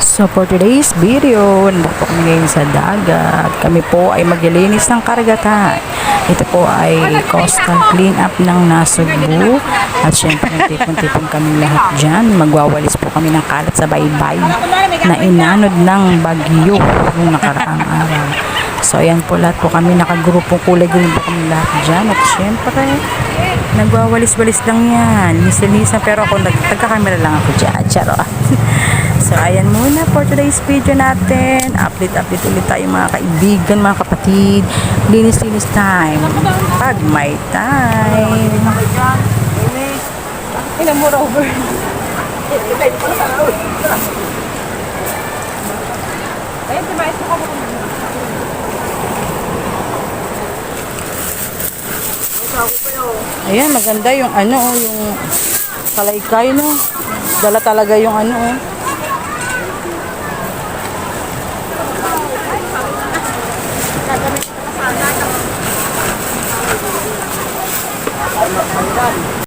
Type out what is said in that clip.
So for today's video, nandito kami sa dagat. Kami po ay maglilinis ng karagatan. Ito po ay coastal clean up ng Nasugbu. At syempre, tipon-tipon kami lahat dyan. Magwawalis po kami ng kalat sa baybay na inanod ng bagyo nung nakaraang araw. So ayan po lahat po kami nakagrupo kulay green po kami lahat dyan. At syempre, nagwawalis-walis lang yan. Linis-linisan pero ako nag nagkakamera lang ako dyan. Charot. So, ayan muna for today's video natin. Update-update ulit tayo mga kaibigan, mga kapatid. Linis-linis time. Pag may time. Ilang mo over. Ayun, tumayos mo ka mo. Ayan, maganda yung ano, yung kalaykay, no? Dala talaga yung ano, oh. Salamat.